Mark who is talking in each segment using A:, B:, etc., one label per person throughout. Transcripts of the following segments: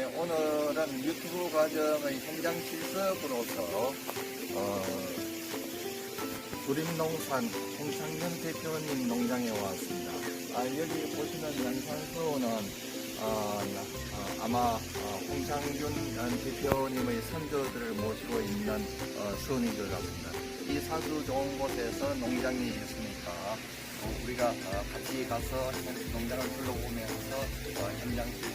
A: 네, 오늘은 유튜브 과정의 현장 실습으로서 어, 두림농산 홍창현 대표님 농장에 왔습니다. 아, 여기 보시는 양산수는 어, 나- 어, 아마 어, 홍창균 대표님의 선조들을 모시고 있는 어, 수원이들 같습니다. 이 사주 좋은 곳에서 농장이 있으니까 어, 우리가 어, 같이 가서 현- 농장을 둘러보면서 어, 현장 임하도록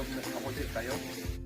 A: 하겠습니다.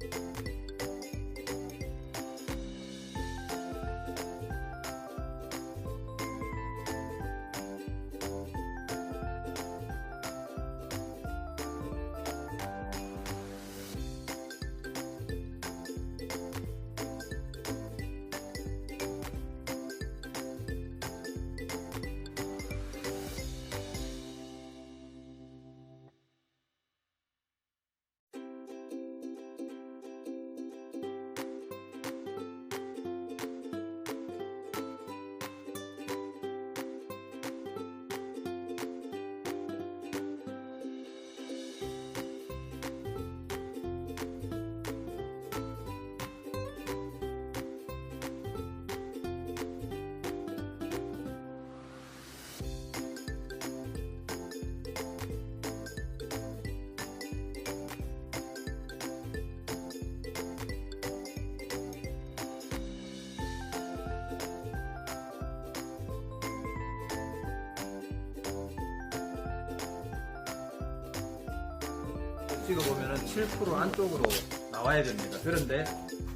B: 찍어보면 은 7% 안쪽으로 나와야 됩니다. 그런데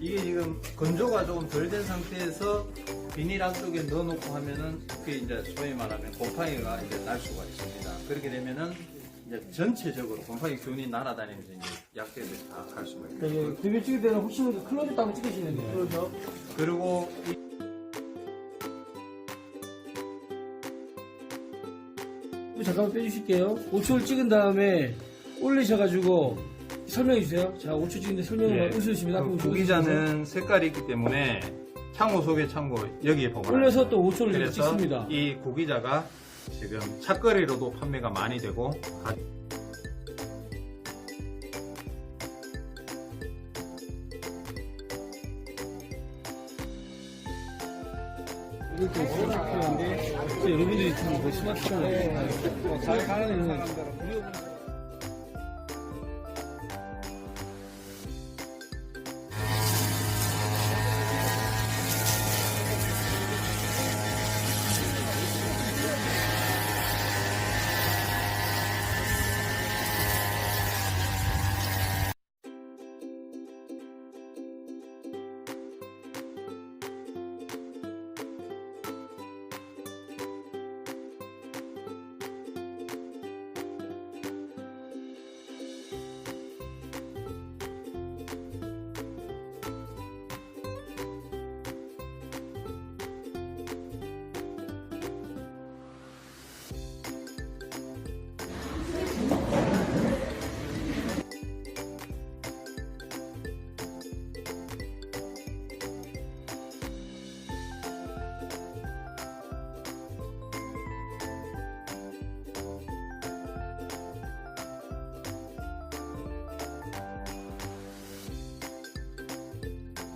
B: 이게 지금 건조가 조금 덜 된 상태에서 비닐 안쪽에 넣어놓고 하면은 그게 이제 소위 말하면 곰팡이가 이제 날 수가 있습니다. 그렇게 되면은 이제 전체적으로 곰팡이 균이 날아다니면서 이제 약재들이 다 갈 수가 있고
C: 되게 되게 찍을 때는 혹시 모르게 클로즈도 한번 찍으시는데 클로즈
B: 그리고 이
C: 잠깐만 빼주실게요 5초를 찍은 다음에 올리셔가지고 설명해 주세요. 자 5초 찍는데 설명을
B: 예,
C: 해주십니다.
B: 그 고기자는 색깔이 있기 때문에 창호 속에 창고 여기에 보면
C: 올려서 또 5초를 이렇게
B: 그래서
C: 찍습니다.
B: 이 고기자가 지금 착거리로도 판매가 많이 되고 가-
C: 이렇게 스마트폰인데 여러분들이 지금 그 스마트폰을 잘 가는